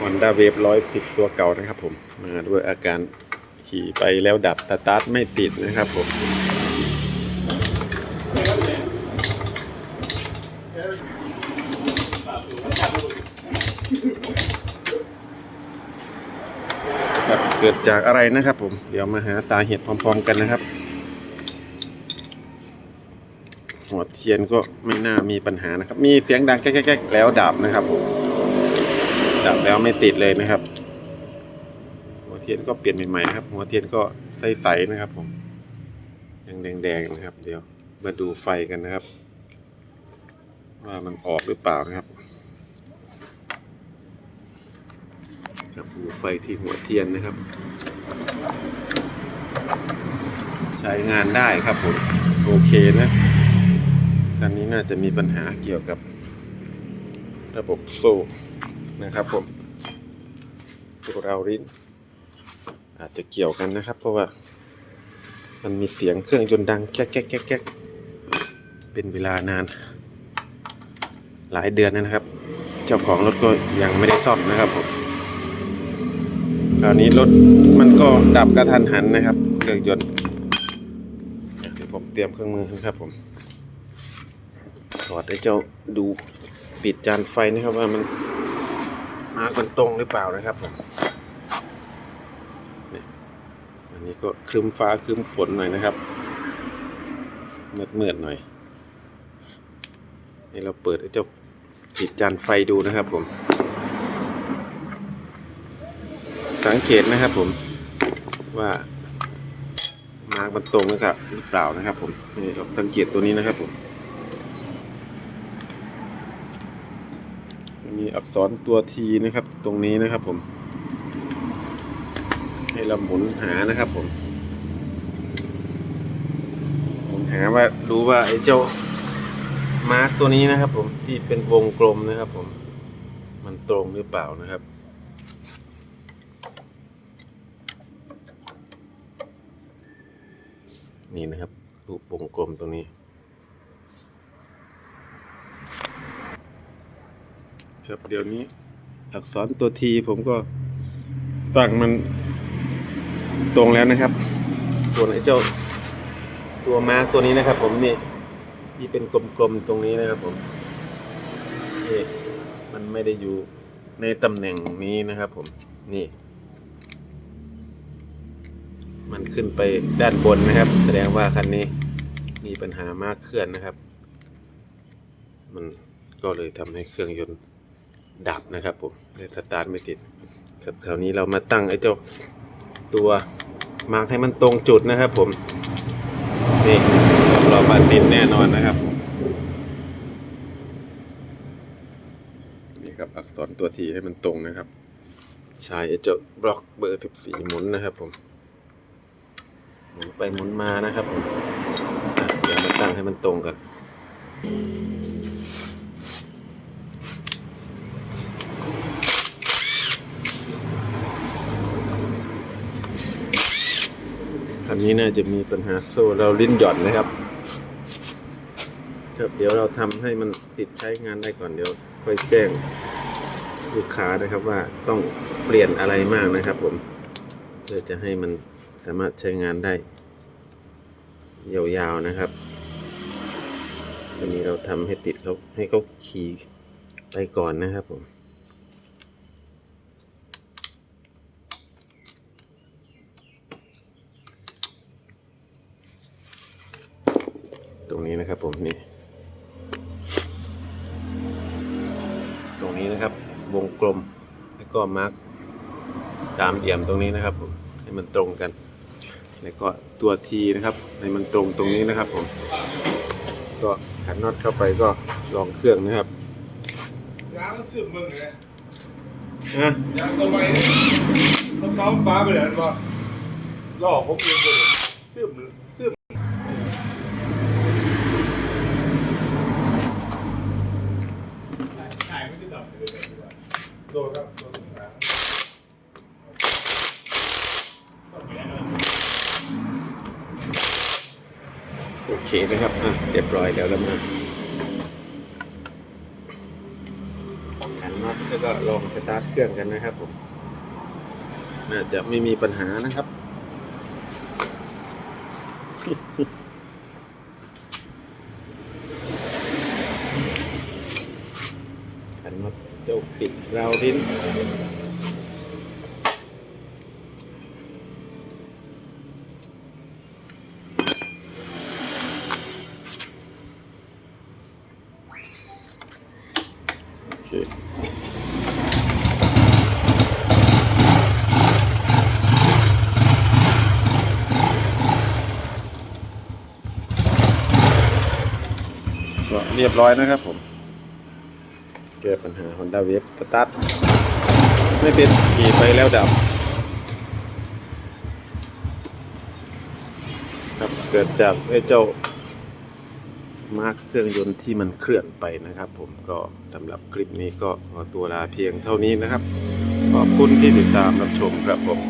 Honda Wave 110 ตัวเก่านะครับผม มาด้วยอาการขี่ไปแล้วดับสตาร์ทไม่ติดนะครับผมครับเกิดจากอะไรนะครับผม เดี๋ยวมาหาสาเหตุพร้อมๆกันนะครับ หัวเทียนก็ไม่น่ามีปัญหานะครับ มีเสียงดังแก๊กๆแล้วดับนะครับผม ดับแล้วไม่ติดเลยนะครับ หัวเทียนก็เปลี่ยนใหม่ๆนะครับ หัวเทียนก็ใสๆนะครับ ผมยังแดงๆนะครับ เดี๋ยวมาดูไฟกันนะครับ ว่ามันออกหรือเปล่านะครับครับดูไฟที่หัวเทียนนะครับ ใช้งานได้ครับผมโอเคนะคันนี้น่าจะมีปัญหาเกี่ยวกับระบบโซ่ นะครับผมตัวเราลิ้นอาจจะเกี่ยวกันนะครับ เพราะว่ามันมีเสียงเครื่องยนต์ดังแก๊กแก๊กแก๊กแก๊กเป็นเวลานาน หลายเดือนนะครับ เจ้าของรถก็ยังไม่ได้ซ่อมนะครับผมคราวนี้รถมันก็ดับกระทันหันนะครับเครื่องยนต์เดี๋ยวผมเตรียมเครื่องมือนะครับผมถอดให้เจ้าดูปิดจานไฟนะครับว่ามัน มาร์กมันตรงหรือเปล่านะครับผมอันนี้ก็ครึ้มฟ้าครึ้มฝนหน่อยนะครับเมืดมืดๆหน่อยให้เราเปิดให้เจ้าปิดจานไฟดูนะครับผม สังเกตนะครับผมว่ามาร์กมันตรงนะครับหรือเปล่านะครับผมนี่เราสังเกตตัวนี้นะครับผมมี อักษรตัวทีนะครับ ตรงนี้นะครับผม ให้เราหมุนหานะครับผม หมุนหาว่าดูว่าไอ้เจ้ามาร์กตัวนี้นะครับ ผมที่เป็นวงกลมนะครับ ผม มันตรงหรือเปล่านะครับนี่นะครับรูปวงกลมตรงนี้ ครับเดี๋ยวนี้ อักษรตัวทีผมก็ตั้งมันตรงแล้วนะครับ ส่วนไอ้เจ้าตัวมาร์กตัวนี้นะครับ ผมนี่ที่เป็นกลมๆตรงนี้นะครับ ผมนี่มันไม่ได้อยู่ในตำแหน่งนี้นะครับ ผมนี่ มันขึ้นไปด้านบนนะครับ แสดงว่าคันนี้มีปัญหามากเคลื่อนนะครับ มันก็เลยทำให้เครื่องยนต์ ดับนะครับผมเลยสตาร์ทไม่ติดครับคราวนี้เรามาตั้งไอ้เจ้าตัวมาร์กให้มันตรงจุดนะครับผม นี่เรามาติดแน่นอนนะครับ นี่ครับอักษรตัวทีให้มันตรงนะครับ ใช้ไอ้เจ้าบล็อกเบอร์14หมุนนะครับผมหมุนไปหมุนมานะครับผมอะเดี๋ยวมาตั้งให้มันตรงกัน นนี้น่าจะมีปัญหาโซ่เราลิ้นหย่อนนะครับ ครับเดี๋ยวเราทำให้มันติดใช้งานได้ก่อนเดี๋ยว ค่อยแจ้งลูกค้านะครับว่าต้องเปลี่ยนอะไรมากนะครับ ผมเพื่อจะให้มันสามารถใช้งานได้ ยาวๆนะครับตอนนี้เราทำให้ติดเขาให้เขาขี่ไปก่อนนะครับผม รงนี้นะครับ ผมนี่ ตรงนี้นะครับ วงกลมแล้วก็มาร์กตามเหลี่ยมตรงนี้นะครับ ผมให้มันตรงกัน แล้วก็ตัวทีนะครับให้มันตรงตรงนี้นะครับ ผม ก็ขันน็อตเข้าไปก็ลองเครื่องนะครับยางมันสืบมึงไงนะยางตัวใหม่เขาต้อมปลาไปเลยป่ะล่อพกเองเลยสืบสืบโดนครับโดนครับ โอเคนะครับอะเรียบร้อยแล้วแล้วมาขันน็อตแล้วก็ลองสตาร์ทเครื่องกันนะครับผมน่าจะไม่มีปัญหานะครับขันมาเจ้าปิดราวดิ้น เคก็เรียบร้อยนะครับผมแก้ปัญหา Honda Wave สตาร์ทไม่เป็นขี่ไปแล้วดับ ครับเกิดจากไอ้เจ้า มาร์กเครื่องยนต์ที่มันเคลื่อนไปนะครับ ผมก็สำหรับคลิปนี้ก็ขอตัวลาเพียงเท่านี้นะครับ ขอบคุณที่ติดตามรับชมครับผม